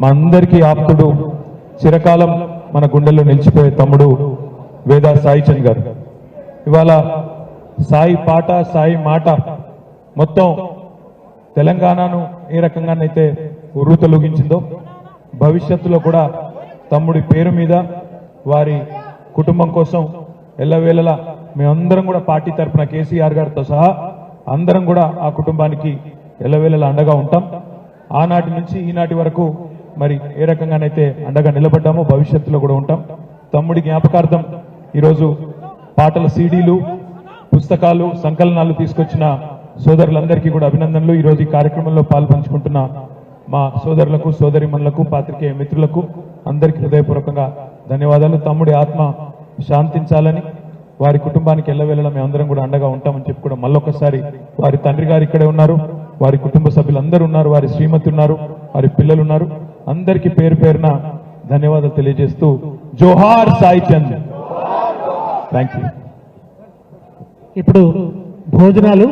మా అందరికీ ఆప్తుడు. చిరకాలం మన గుండెల్లో నిలిచిపోయే తమ్ముడు వేదా సాయి చంద్ గారు. ఇవాళ సాయి పాట సాయి మాట మొత్తం తెలంగాణను ఏ రకంగానైతే ఉర్రూతలూగించిందో భవిష్యత్తులో కూడా తమ్ముడి పేరు మీద వారి కుటుంబం కోసం ఎల్లవేళలా మేమందరం కూడా పార్టీ తరఫున కేసీఆర్ గారితో సహా అందరం కూడా ఆ కుటుంబానికి ఎల్లవేళలా అండగా ఉంటాం. ఆనాటి నుంచి ఈనాటి వరకు మరి ఏ రకంగానైతే అండగా నిలబడ్డామో భవిష్యత్తులో కూడా ఉంటాం. తమ్ముడి జ్ఞాపకార్థం ఈరోజు పాటల సీడీలు పుస్తకాలు సంకలనాలు తీసుకొచ్చిన సోదరులందరికీ కూడా అభినందనలు. ఈరోజు ఈ కార్యక్రమంలో పాల్పంచుకుంటున్న మా సోదరులకు సోదరిమణులకు పాత్రికేయ మిత్రులకు అందరికీ హృదయపూర్వకంగా ధన్యవాదాలు. తమ్ముడి ఆత్మ శాంతించాలని వారి కుటుంబానికి ఎల్లవేళలా మేమందరం కూడా అండగా ఉంటామని చెప్పి కూడా మళ్ళొకసారి వారి తండ్రి గారు ఇక్కడే ఉన్నారు. వారి కుటుంబ సభ్యులందరూ ఉన్నారు. వారి శ్రీమతి ఉన్నారు. వారి పిల్లలు ఉన్నారు. అందరికీ పేరు పేరున ధన్యవాదాలు తెలియజేస్తూ జోహార్ సాయి చంద్. థ్యాంక్ యూ ఇప్పుడు భోజనాలు